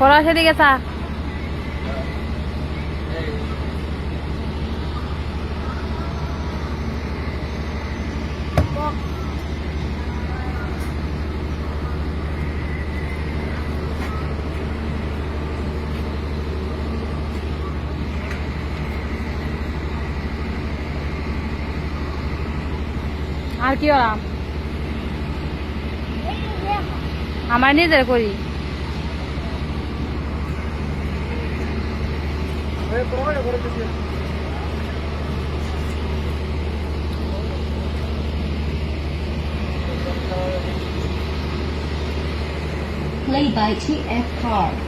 পড়া সেদিকে গেছা। আর কি আমার নিজের করি। Play by TF Card.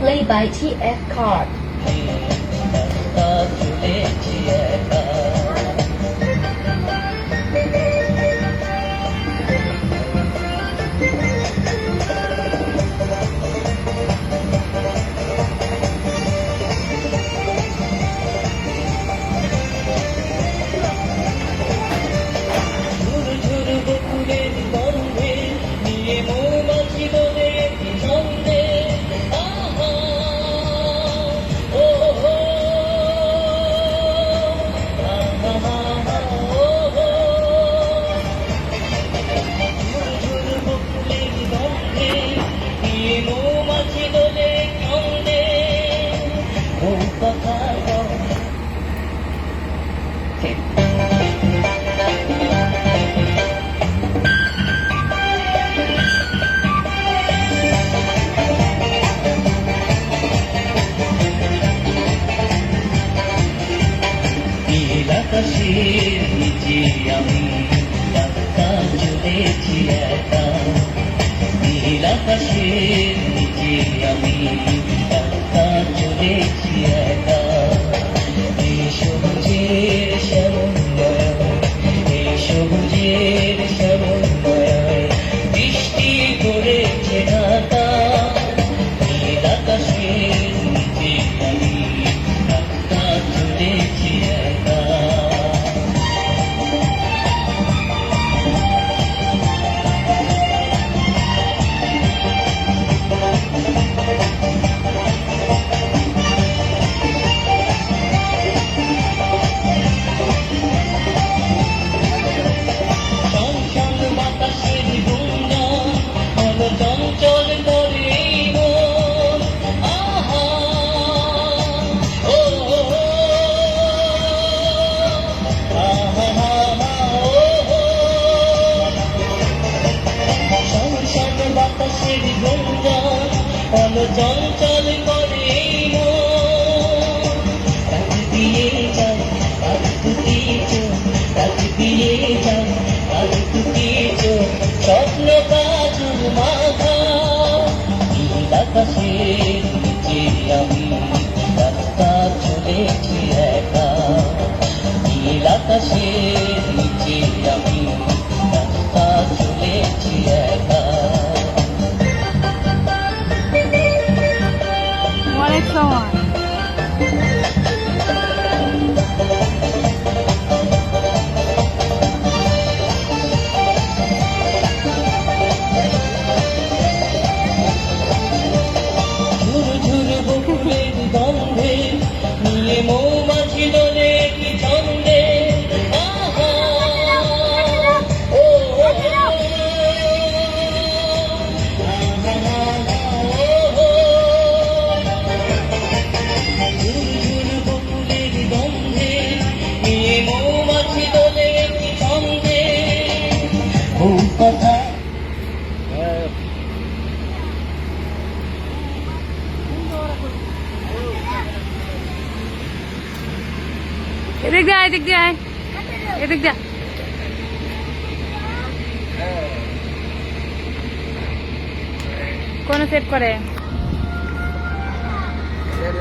played by TF Card. কাছে আমি চলেছি একা। আমি রাস্তা চলেছি একা নিচে আমি রাস্তা চলেছি একা মৌমাছি দলে কি ছন্দে? মৌমাছি দলে কি ছন্দে? কথা এদিক দিয়ে এদিক দিয়ে। এদিক দিয়ে কোন সেট করে